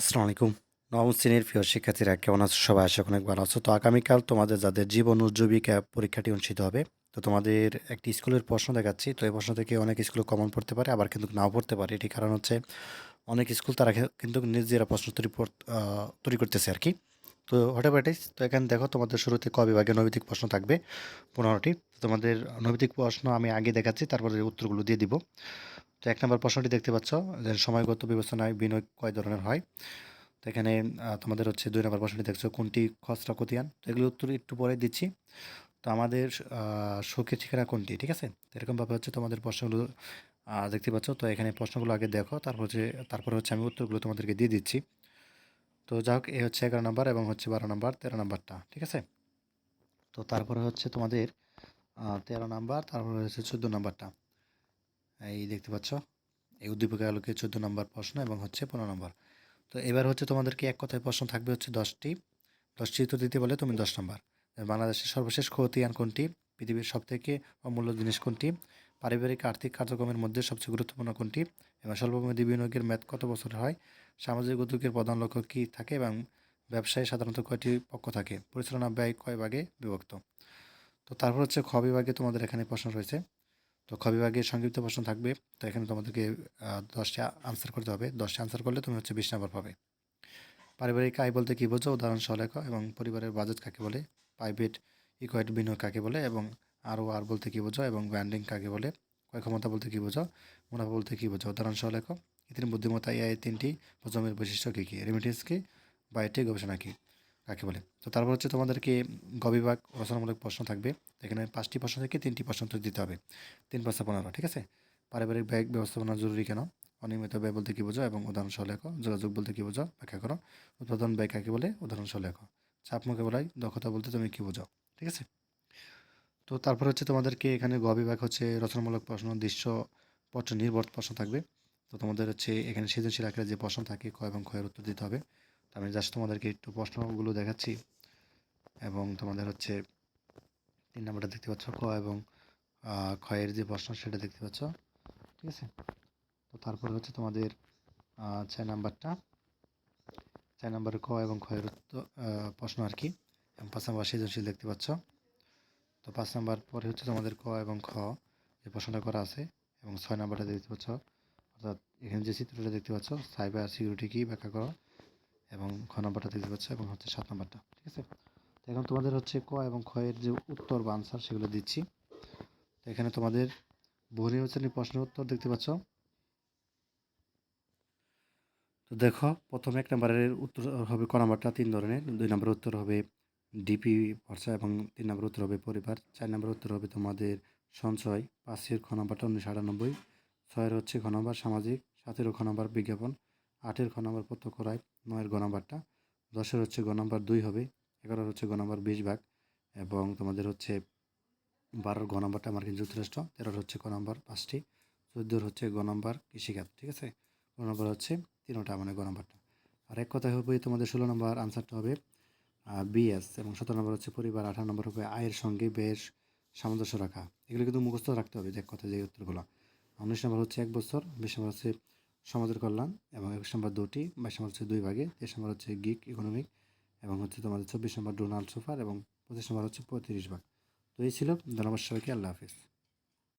আসসালামু আলাইকুম। নবম শ্রেণির প্রিয় শিক্ষার্থীরা, কেমন আছো সবাই? আশা অনেক ভালো আছো। তো আগামীকাল তোমাদের, যাদের জীবন ও জীবিকা পরীক্ষাটি অনুষ্ঠিত হবে, তো তোমাদের একটি স্কুলের প্রশ্ন দেখাচ্ছি। তো এই প্রশ্ন থেকে অনেক স্কুলে কমন পড়তে পারে, আবার কিন্তু নাও পড়তে পারে। এটি কারণ হচ্ছে, অনেক স্কুল তারা কিন্তু নিজেরা প্রশ্ন তৈরি তৈরি করতেছে আর কি। তো হঠাৎ তো এখানে দেখো, তোমাদের শুরুতে ক বিভাগে নৈতিক প্রশ্ন থাকবে, পনেরোটি। তোমাদের নৈতিক প্রশ্ন আমি আগে দেখাচ্ছি, তারপরে উত্তরগুলো দিয়ে দিব। তো এক নম্বর প্রশ্নটি দেখতে পাচ্ছ যে সময়গত বিবেচনায় বিনিয়োগ কয় ধরনের হয়? তো এখানে তোমাদের হচ্ছে দুই নম্বর প্রশ্নটি দেখছ, কোনটি খসড়া কতিয়ান তো এগুলো উত্তর একটু পরে দিচ্ছি। তো আমাদের শোকের ঠিকানা কোনটি, ঠিক আছে? এরকমভাবে হচ্ছে তোমাদের প্রশ্নগুলো দেখতে পাচ্ছ। তো এখানে প্রশ্নগুলো আগে দেখো, তারপর হচ্ছে, তারপরে হচ্ছে আমি উত্তরগুলো তোমাদেরকে দিয়ে দিচ্ছি। তো যাই হোক এই হচ্ছে এগারো নম্বর এবং হচ্ছে বারো নম্বর, তেরো নম্বরটা, ঠিক আছে? তো তারপরে হচ্ছে তোমাদের তেরো নাম্বার, তারপরে হচ্ছে চোদ্দ নাম্বারটা। এই দেখতে পাচ্ছ? এই উদ্দীপকের আলোকে চোদ্দ নম্বর প্রশ্ন এবং হচ্ছে পনেরো নম্বর। তো এবার হচ্ছে তোমাদেরকে এক কথায় প্রশ্ন থাকবে হচ্ছে দশটি। দশটি উত্তর দিতে বলে তুমি দশ নম্বর। বাংলাদেশের সর্বশেষ খতিয়ান কোনটি? পৃথিবীর সবথেকে অমূল্য জিনিস কোনটি? পারিবারিক আর্থিক কার্যক্রমের মধ্যে সবচেয়ে গুরুত্বপূর্ণ কোনটি? এবং স্বল্পমেয়াদী বিনিয়োগের মেয়াদ কত বছর হয়? সামাজিক উদ্যোগের প্রধান লক্ষ্য কী থাকে এবং ব্যবসায় সাধারণত কয়টি পক্ষ থাকে? পরিচালনা ব্যয় কয় ভাগে বিভক্ত? তো তারপর হচ্ছে খ বিভাগে তোমাদের এখানে প্রশ্ন রয়েছে। তো খ বিভাগে সংক্ষিপ্ত প্রশ্ন থাকবে। তো এখানে তোমাদেরকে দশটা আনসার করতে হবে। দশটা আনসার করলে তুমি হচ্ছে বিশ নাম্বার পাবে। পারিবারিক আয় বলতে কী বোঝো? উদাহরণ সহ লেখো এবং পরিবারের বাজেট কাকে বলে? প্রাইভেট ইকুইট বিনিয়োগ কাকে বলে? এবং আরও আর বলতে কী বোঝো? এবং ব্র্যান্ডিং কাকে বলে? ক্রয় ক্ষমতা বলতে কী বোঝো? মুনাফা বলতে কী বোঝো? উদাহরণ সহ লেখো। কৃত্রিম বুদ্ধিমত্তা এই তিনটি প্রজন্মের বৈশিষ্ট্য কী কী? রেমিটেন্স কী? বা এটি গবেষণা কী? কাকে বলে? তো তারপর হচ্ছে তোমাদেরকে গবিভাগ রচনামূলক প্রশ্ন থাকবে। এখানে পাঁচটি প্রশ্ন থেকে তিনটি প্রশ্ন দিতে হবে। তিন পাঁচটা পনেরো ঠিক আছে? পারিবারিক ব্যাগ ব্যবস্থাপনা জরুরি কেন? অনিয়মিত ব্যয় বলতে কী বোঝো এবং উদাহরণ সহ লেখো। যোগাযোগ বলতে কী বোঝো? ব্যাখ্যা করো। উৎপাদন ব্যয় কাকে বলে? উদাহরণ সহ লেখো। চাপ মোকাবেলায় দক্ষতা বলতে তুমি কী বোঝো? ঠিক আছে? তো তারপর হচ্ছে তোমাদেরকে এখানে গ বিভাগ হচ্ছে রচনামূলক প্রশ্ন, দৃশ্য দৃশ্যপত্র নির্ভর প্রশ্ন থাকবে। তো তোমাদের হচ্ছে এখানে সৃজনশীল আকারে যে প্রশ্ন থাকে, ক এবং ক্ষয়ের উত্তর দিতে হবে। আমি জাস্ট তোমাদেরকে একটু প্রশ্নগুলো দেখাচ্ছি। এবং তোমাদের হচ্ছে তিন নম্বরটা দেখতে পাচ্ছ ক এবং ক্ষয়ের যে প্রশ্ন সেটা দেখতে পাচ্ছ। ঠিক আছে? তো তারপরে হচ্ছে তোমাদের ছয় নাম্বারটা। ছয় নাম্বার ক এবং ক্ষয়ের উত্তর প্রশ্ন আর কি। এবং পাঁচ নাম্বার সৃজনশীল দেখতে পাচ্ছ। তো পাঁচ নাম্বার পরে হচ্ছে তোমাদের ক এবং খ যে প্রশ্নটা করা আছে। এবং ছয় নাম্বারটা দেখতে পাচ্ছ। অর্থাৎ এখানে যে চিত্রটা দেখতে পাচ্ছ সাইবার সিকিউরিটি কি ব্যাখ্যা করো? এবং খ নাম্বারটা দেখতে পাচ্ছ এবং হচ্ছে সাত নাম্বারটা, ঠিক আছে? এখন তোমাদের হচ্ছে ক এবং খ এর যে উত্তর বা আনসার সেগুলো দিচ্ছি। এখানে তোমাদের বহু নির্বাচনী প্রশ্নের উত্তর দেখতে পাচ্ছ। তো দেখো, প্রথম এক নম্বরের উত্তর হবে ক নাম্বারটা, তিন ধরনের। দুই নম্বর উত্তর হবে ডিপি ভরসা এবং তিন নম্বর উত্তর হবে পরিবার। চার নম্বর উত্তর হবে তোমাদের সঞ্চয়। পাঁচের খ নম্বরটা উনিশশো আটানব্বই। ছয়ের হচ্ছে খ নম্বর সামাজিক। সাতের খ নম্বর বিজ্ঞাপন। আটের খ নম্বর প্রত্যক্ষ রায়। নয়ের গ নম্বরটা। দশের হচ্ছে গ নম্বর দুই হবে, এগারোর হচ্ছে গ নম্বর বিশ ভাগ, এবং তোমাদের হচ্ছে বারোর গ নম্বরটা মার্কিন যুক্তরাষ্ট্র তেরোর হচ্ছে ক নম্বর পাঁচটি, চোদ্দোর হচ্ছে গ নম্বর কৃষিখাত, ঠিক আছে? গ নম্বর হচ্ছে তিনোটা মানে গ নম্বরটা। আর এক কথায় হবে তোমাদের ষোলো নম্বর আনসারটা হবে বিএস, এবং সতেরো নম্বর হচ্ছে পরিবার, আঠারো নম্বর হবে আয়ের সঙ্গে বেশ সামঞ্জস্য রাখা। এগুলো কিন্তু মুখস্থ রাখতে হবে যে এক কথায় যে উত্তরগুলো। উনিশ নম্বর হচ্ছে এক বছর, বিশ নম্বর হচ্ছে সমাজের কল্যাণ এবং একুশ নম্বর দুটি, বাইশ নম্বর হচ্ছে দুই ভাগে, তেইশ নম্বর হচ্ছে গিক ইকোনমিক এবং হচ্ছে তোমাদের চব্বিশ নম্বর ডোনাল্ড সোফার এবং পঁচিশ নম্বর হচ্ছে পঁয়ত্রিশ ভাগ। তো এই ছিল, ধন্যবাদ সবাইকে, আল্লাহ হাফিজ।